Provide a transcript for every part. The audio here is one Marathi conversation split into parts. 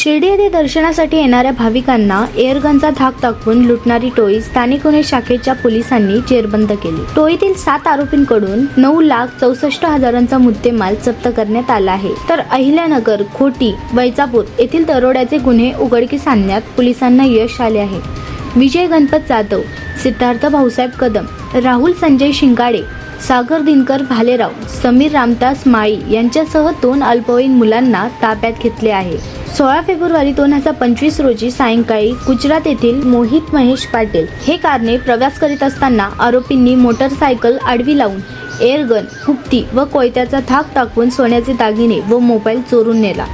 शिर्डी येथे दर्शनासाठी येणाऱ्या भाविकांना एअरगनचा धाक दाखवून लुटणारी टोळी स्थानिक गुन्हे शाखेच्या पोलिसांनी जेरबंद केली. टोळीतील सात आरोपींकडून नऊ लाख चौसष्ट हजारांचा मुद्देमाल जप्त करण्यात आला आहे. तर अहिल्यानगर खोटी वैजापूर येथील दरोड्याचे गुन्हे उघडकीस आणण्यात पोलिसांना यश आले आहे. विजय गणपत जाधव सिद्धार्थ भाऊसाहेब कदम राहुल संजय शिंगाडे सागर दिनकर भालेराव समीर रामदास माळी यांच्यासह दोन अल्पवयीन मुलांना ताब्यात घेतले आहे. सोळा फेब्रुवारी दोन हजार पंचवीस रोजी सायंकाळी गुजरात येथील मोहित महेश पाटील हे कारने प्रवास करीत असताना आरोपींनी मोटरसायकल आडवी लावून एअरगन हुप्ती व कोयत्याचा धाक टाकून सोन्याचे दागिने व मोबाईल चोरून नेला.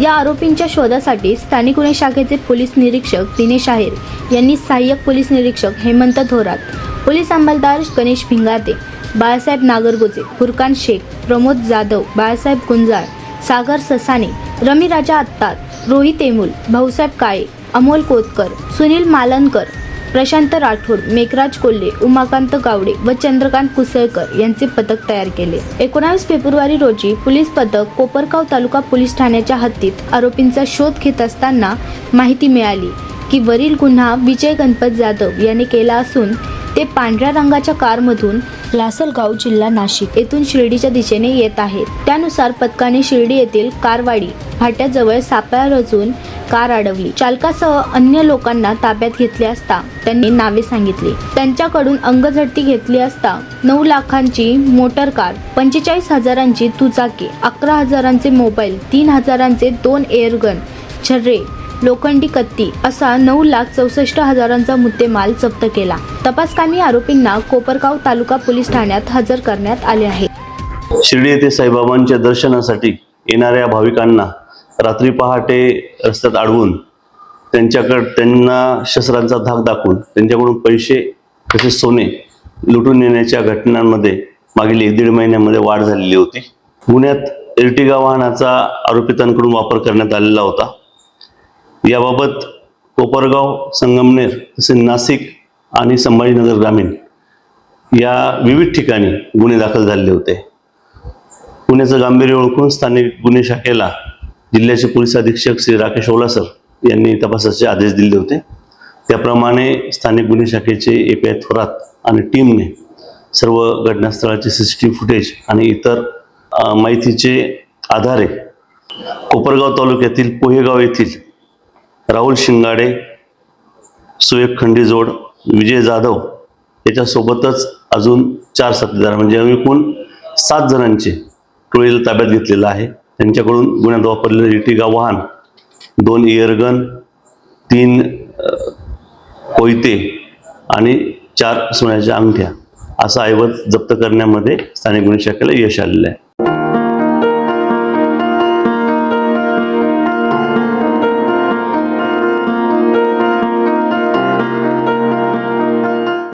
या आरोपींच्या शोधासाठी स्थानिक गुन्हे शाखेचे पोलीस निरीक्षक दिनेश आहेर यांनी सहाय्यक पोलीस निरीक्षक हेमंत थोरात पोलीस अंमलदार गणेश भिंगाते बाळासाहेब नागरगोजे फुरकान शेख प्रमोद जाधव बाळासाहेब गुंजाळ सागर ससाने रमी राजा आत्तार रोहित एमुल भाऊसाहेब काळे अमोल कोतकर सुनील मालनकर प्रशांत राठोड मेघराज कोल्हे उमाकांत गावडे व चंद्रकांत कुसळकर यांचे पथक तयार केले. एकोणावीस फेब्रुवारी रोजी पोलीस पथक कोपरगाव तालुका पोलीस ठाण्याच्या हद्दीत आरोपींचा शोध घेत असताना माहिती मिळाली की वरील गुन्हा विजय गणपत जाधव याने केला असून ते पांढऱ्या रंगाच्या कारमधून लासलगाव जिल्हा नाशिक येथून शिर्डीच्या दिशेने येत आहेत त्यानुसार पथकाने शिर्डी येथील कारवाडी फाट्याजवळ सापळा रचून कार अडवली. चालकासह अन्य लोकांना ताब्यात घेतले असता त्यांनी नावे सांगितली. त्यांच्याकडून अंगझडती घेतली असता नऊ लाखांची मोटर कार पंचेचाळीस हजारांची दुचाकी अकरा हजारांचे मोबाईल तीन हजारांचे दोन एअरगन छर्रे लोखंडी कत्ती असा नऊ लाख चौसष्ट हजारांचा मुद्देमाल जप्त केला. तपासकामी आरोपींना कोपरगाव तालुका पोलीस ठाण्यात हजर करण्यात आले आहे. शिर्डी येथे साईबाबांच्या दर्शनासाठी येणाऱ्या भाविकांना रात्री पहाटे रस्त्यात अडवून त्यांच्याकडे त्यांना शस्त्रांचा धाक दाखवून त्यांच्याकडून पैसे तसेच सोने लुटून नेण्याच्या घटनांमध्ये मागील एक दीड महिन्यामध्ये वाढ झालेली होती. पुण्यात इर्टिगा वाहनाचा आरोपितांकडून वापर करण्यात आलेला होता. याबाबत कोपरगाव संगमनेर तसेच नाशिक आणि संभाजीनगर ग्रामीण या विविध ठिकाणी गुन्हे दाखल झालेले होते. पुण्याचं गांभीर्य ओळखून स्थानिक गुन्हे शाखेला जिल्ह्याचे पोलीस अधीक्षक श्री राकेश ओलासर यांनी तपासाचे आदेश दिले होते. त्याप्रमाणे स्थानिक गुन्हे शाखेचे ए पी आय थोरात आणि टीमने सर्व घटनास्थळाचे C C T V footage आणि इतर माहितीचे आधारे कोपरगाव तालुक्यातील पोहेगाव येथील राहुल शिंगाडे सुएक खंडीजोड विजय जाधव याच्यासोबतच अजून चार साथीदार म्हणजे आम्ही एकूण सात जणांचे टोळीला ताब्यात घेतलेलं आहे. त्यांच्याकडून गुन्ह्यात वापरलेलं इटिगा वाहन दोन इयरगन तीन कोयते आणि चार सोन्याच्या अंगठ्या असा ऐवज जप्त करण्यामध्ये स्थानिक गुन्हे शाखेला यश आलेलं आहे.